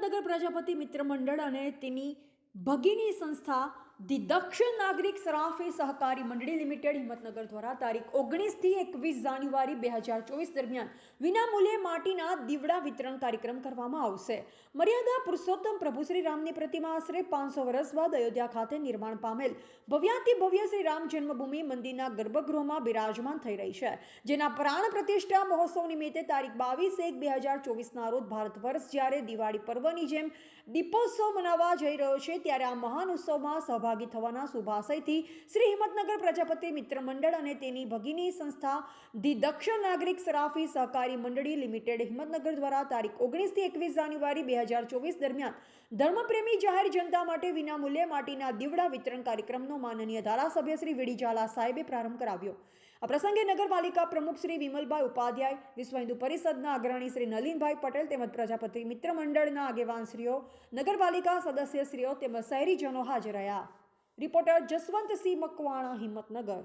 હિંમતનગર પ્રજાપતિ મિત્ર મંડળ અને તેની ભગીની સંસ્થા ધી દક્ષિણ નાગરિક સરાફી સહકારી મંડળી લિમિટેડ હિંમતનગર દ્વારા તારીખ ઓગણીસથી એકવીસ જાન્યુઆરી બે હજાર ચોવીસ દરમિયાન વિનામૂલ્યે માટીના દીવડા વિતરણ કાર્યક્રમ કરવામાં આવશે. મર્યાદા પુરુષોત્તમ પ્રભુ શ્રી રામની પ્રતિમા આશરે પાંચસો વર્ષ બાદ અયોધ્યા ખાતે નિર્માણ પામેલ. ભવ્યાતિ ભવ્ય શ્રી રામ જન્મભૂમિ મંદિરના ગર્ભગૃહમાં બિરાજમાન થઈ રહી છે, જેના પ્રાણ પ્રતિષ્ઠા મહોત્સવ નિમિત્તે તારીખ બાવીસ એક બે હજાર ચોવીસના રોજ ભારત વર્ષ જ્યારે દિવાળી પર્વની જેમ દીપોત્સવ મનાવવા જઈ રહ્યો છે, ત્યારે આ મહાન ઉત્સવમાં સહભાગી થવાના શુભાશયથી શ્રી હિંમતનગર પ્રજાપતિ મિત્ર મંડળ અને તેની ભગીની સંસ્થા ધી દક્ષ નાગરિક સરાફી સહકારી મંડળી લિમિટેડ હિંમતનગર દ્વારા તારીખ ઓગણીસથી એકવીસ જાન્યુઆરી બે હજાર ચોવીસ દરમિયાન ધર્મપ્રેમી જાહેર જનતા માટે વિનામૂલ્યે માટીના દીવડા વિતરણ કાર્યક્રમનો માનનીય ધારાસભ્ય શ્રી વીડી ઝાલા સાહેબે પ્રારંભ કરાવ્યો. આ પ્રસંગે નગરપાલિકા પ્રમુખ શ્રી વિમલભાઈ ઉપાધ્યાય, વિશ્વ હિન્દુ પરિષદના અગ્રણી શ્રી નલિનભાઈ પટેલ તેમજ પ્રજાપતિ મિત્ર મંડળના આગેવાનશ્રીઓ, નગરપાલિકા સદસ્યશ્રીઓ તેમજ શહેરીજનો હાજર રહ્યા. રિપોર્ટર જસવંતસિંહ મકવાણા હિંમતનગર.